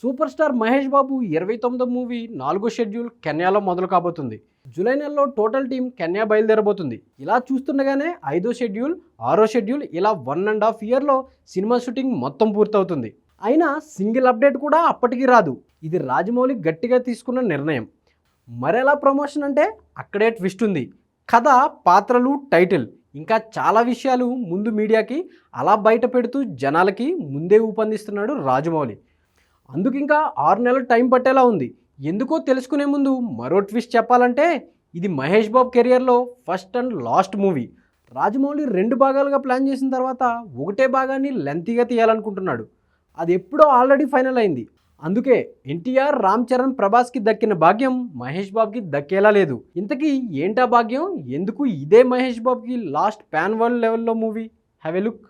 Super star Mahesh Babu ఇరవై తొమ్మిదో movie నాలుగో షెడ్యూల్ కెన్యాలో మొదలు కాబోతుంది. జూలై నెలలో టోటల్ టీం కెన్యా బయలుదేరబోతుంది. ఇలా చూస్తుండగానే ఐదో షెడ్యూల్ ఆరో షెడ్యూల్ ఇలా వన్ అండ్ హాఫ్ ఇయర్లో సినిమా షూటింగ్ మొత్తం పూర్తవుతుంది. అయినా సింగిల్ అప్డేట్ కూడా అప్పటికి రాదు. ఇది రాజమౌళి గట్టిగా తీసుకున్న నిర్ణయం. మరెలా ప్రమోషన్ అంటే అక్కడే ట్విస్ట్ ఉంది. కథ పాత్రలు టైటిల్ ఇంకా చాలా విషయాలు ముందు మీడియాకి అలా బయట పెడుతూ జనాలకి ముందే ఊపందిస్తున్నాడు రాజమౌళి. అందుకు ఇంకా ఆరు నెలలు టైం పట్టేలా ఉంది. ఎందుకో తెలుసుకునే ముందు మరో ట్విస్ట్ చెప్పాలంటే ఇది మహేష్ బాబు కెరియర్లో first and last movie. Rajamouli రెండు భాగాలుగా ప్లాన్ చేసిన తర్వాత ఒకటే భాగాన్ని లెంతీగా తీయాలనుకుంటున్నాడు. అది ఎప్పుడో ఆల్రెడీ ఫైనల్ అయింది. అందుకే ఎన్టీఆర్ రామ్ చరణ్ ప్రభాస్కి దక్కిన భాగ్యం మహేష్ బాబుకి దక్కేలా లేదు. ఇంతకీ ఏంటా భాగ్యం? ఎందుకు ఇదే మహేష్ బాబుకి లాస్ట్ ప్యాన్ వరల్డ్ లెవెల్లో movie? Have a look.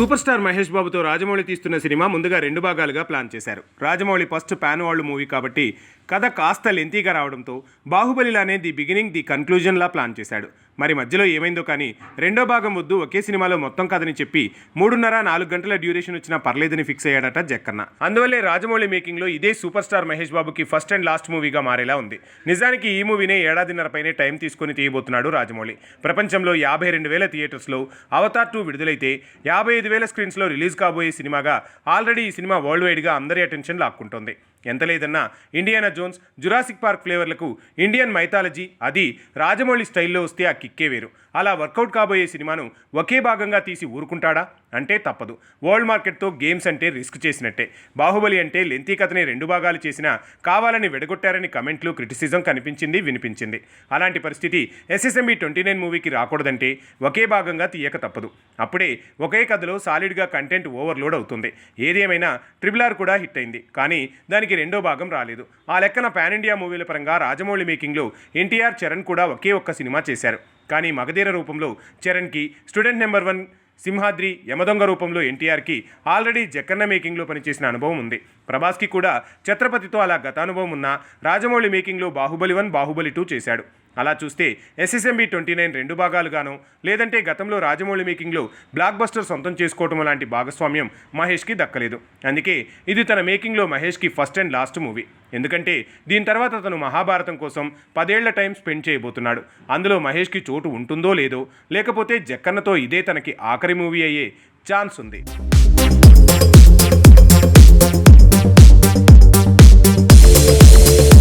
Super star Mahesh బాబుతో రాజమౌళి తీస్తున్న సినిమా ముందుగా రెండు భాగాలుగా ప్లాన్ చేశారు. Rajamouli first pan world movie కాబట్టి కథ కాస్త లెంతీగా రావడంతో బాహుబలిలానే ది బిగినింగ్ ది కన్క్లూజన్లా ప్లాన్ చేశాడు. మరి మధ్యలో ఏమైందో కానీ రెండో భాగం వద్దు ఒకే సినిమాలో మొత్తం కథని చెప్పి మూడున్నర నాలుగు గంటల డ్యూరేషన్ వచ్చినా పర్లేదని ఫిక్స్ అయ్యాడట జక్కన్న. అందువల్లే రాజమౌళి మేకింగ్లో ఇదే సూపర్ స్టార్ మహేష్ బాబుకి ఫస్ట్ అండ్ లాస్ట్ మూవీగా మారేలా ఉంది. నిజానికి ఈ మూవీనే ఏడాదిన్నరపైనే టైం తీసుకొని తీయబోతున్నాడు రాజమౌళి. ప్రపంచంలో యాభై రెండు వేల థియేటర్స్లో అవతార్ టూ విడుదలైతే యాభై ఐదు వేల స్క్రీన్స్లో రిలీజ్ కాబోయే సినిమాగా ఆల్రెడీ ఈ సినిమా వరల్డ్ వైడ్గా అందరి అటెన్షన్ లాక్కుంటోంది. ఎంత లేదన్నా ఇండియానా జోన్స్ జురాసిక్ పార్క్ ఫ్లేవర్లకు ఇండియన్ మైథాలజీ అది రాజమౌళి స్టైల్లో వస్తే ఆ కిక్కే వేరు. అలా వర్కౌట్ కాబోయే సినిమాను ఒకే భాగంగా తీసి ఊరుకుంటాడా? అంటే తప్పదు. వరల్డ్ మార్కెట్తో గేమ్స్ అంటే రిస్క్ చేసినట్టే. బాహుబలి అంటే లెంతీ కథని రెండు భాగాలు చేసినా కావాలని విడగొట్టారని కమెంట్లు క్రిటిసిజం కనిపించింది వినిపించింది. అలాంటి పరిస్థితి ఎస్ఎస్ఎంబి ట్వంటీ నైన్ మూవీకి రాకూడదంటే ఒకే భాగంగా తీయక తప్పదు. అప్పుడే ఒకే కథలో సాలిడ్గా కంటెంట్ ఓవర్లోడ్ అవుతుంది. ఏది ఏమైనా ట్రిపుల్ ఆర్ కూడా హిట్ అయింది. కానీ దానికి రెండో భాగం రాలేదు. ఆ లెక్కన పాన్ ఇండియా మూవీల పరంగా రాజమౌళి మేకింగ్లో ఎన్టీఆర్ చరణ్ కూడా ఒకే ఒక్క సినిమా చేశారు. కానీ మగధీర రూపంలో చరణ్కి student number one Simhadri Yamadonga రూపంలో ఎన్టీఆర్కి ఆల్రెడీ జక్కన్న మేకింగ్లో పనిచేసిన అనుభవం ఉంది. ప్రభాస్కి కూడా ఛత్రపతితో అలా గతానుభవం ఉన్న రాజమౌళి మేకింగ్లో బాహుబలి వన్ బాహుబలి టూ చేశాడు. అలా చూస్తే ఎస్ఎస్ఎంబి ట్వంటీ నైన్ రెండు భాగాలుగాను లేదంటే గతంలో రాజమౌళి మేకింగ్లో బ్లాక్ బస్టర్ సొంతం చేసుకోవటం లాంటి భాగస్వామ్యం మహేష్కి దక్కలేదు. అందుకే ఇది తన మేకింగ్లో మహేష్కి ఫస్ట్ అండ్ లాస్ట్ మూవీ. ఎందుకంటే దీని తర్వాత అతను మహాభారతం కోసం పదేళ్ళ టైం స్పెండ్ చేయబోతున్నాడు. అందులో మహేష్కి చోటు ఉంటుందో లేదో లేకపోతే జక్కన్నతో ఇదే తనకి ఆఖరి మూవీ అయ్యే ఛాన్స్ ఉంది.